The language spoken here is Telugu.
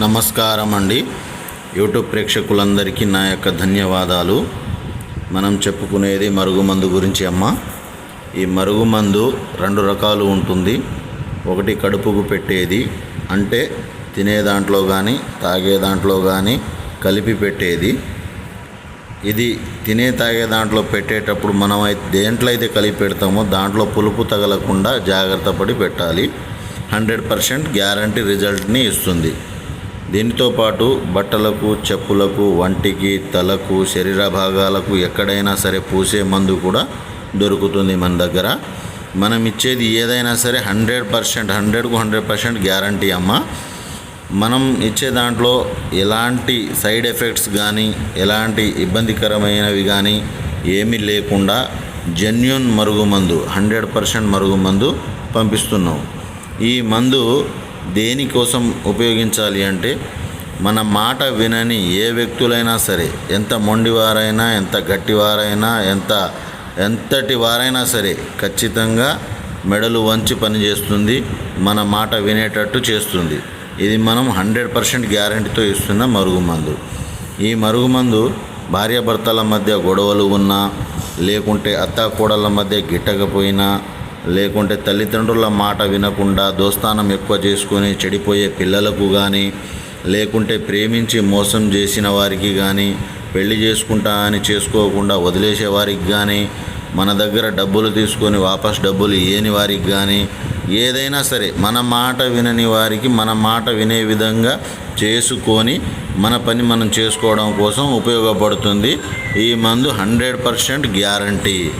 నమస్కారం అండి యూట్యూబ్ ప్రేక్షకులందరికీ నా యొక్క ధన్యవాదాలు. మనం చెప్పుకునేది మరుగుమందు గురించి అమ్మ. ఈ మరుగుమందు రెండు రకాలు ఉంటుంది. ఒకటి కడుపుకు పెట్టేది అంటే తినే దాంట్లో కానీ తాగే దాంట్లో కానీ కలిపి పెట్టేది. ఇది తినే తాగే దాంట్లో పెట్టేటప్పుడు మనం అయితే దేంట్లో అయితే కలిపి పెడతామో దాంట్లో పులుపు తగలకుండా జాగ్రత్త పడి పెట్టాలి. హండ్రెడ్ పర్సెంట్ గ్యారంటీ రిజల్ట్ని ఇస్తుంది. దీనితో పాటు బట్టలకు చెప్పులకు వంటికి తలకు శరీర భాగాలకు ఎక్కడైనా సరే పూసే మందు కూడా దొరుకుతుంది మన దగ్గర. మనం ఇచ్చేది ఏదైనా సరే హండ్రెడ్ పర్సెంట్ హండ్రెడ్కు హండ్రెడ్ పర్సెంట్ గ్యారంటీ అమ్మ. మనం ఇచ్చే దాంట్లో ఎలాంటి సైడ్ ఎఫెక్ట్స్ కానీ ఎలాంటి ఇబ్బందికరమైనవి కానీ ఏమీ లేకుండా జెన్యున్ మరుగుమందు హండ్రెడ్ పర్సెంట్ మరుగుమందు పంపిస్తున్నాం. ఈ మందు దేనికోసం ఉపయోగించాలి అంటే మన మాట వినని ఏ వ్యక్తులైనా సరే ఎంత మొండివారైనా ఎంత గట్టివారైనా ఎంత ఎంతటి వారైనా సరే ఖచ్చితంగా మెడలు వంచి పనిచేస్తుంది మన మాట వినేటట్టు చేస్తుంది. ఇది మనం హండ్రెడ్ పర్సెంట్ గ్యారంటీతో ఇస్తున్న మరుగుమందు ఈ మరుగుమందు భార్యాభర్తల మధ్య గొడవలు ఉన్నా లేకుంటే అత్తాకోడళ్ళ మధ్య గిట్టకపోయినా లేకుంటే తల్లిదండ్రుల మాట వినకుండా దోస్తానం ఎక్కువ చేసుకొని చెడిపోయే పిల్లలకు కానీ లేకుంటే ప్రేమించి మోసం చేసిన వారికి కానీ పెళ్ళి చేసుకుంటా అని చేసుకోకుండా వదిలేసే వారికి కానీ మన దగ్గర డబ్బులు తీసుకొని వాపస్ డబ్బులు ఇయ్యని వారికి కానీ ఏదైనా సరే మన మాట వినని వారికి మన మాట వినే విధంగా చేసుకొని మన పని మనం చేసుకోవడం కోసం ఉపయోగపడుతుంది. ఈ మందు హండ్రెడ్ పర్సెంట్ గ్యారంటీ.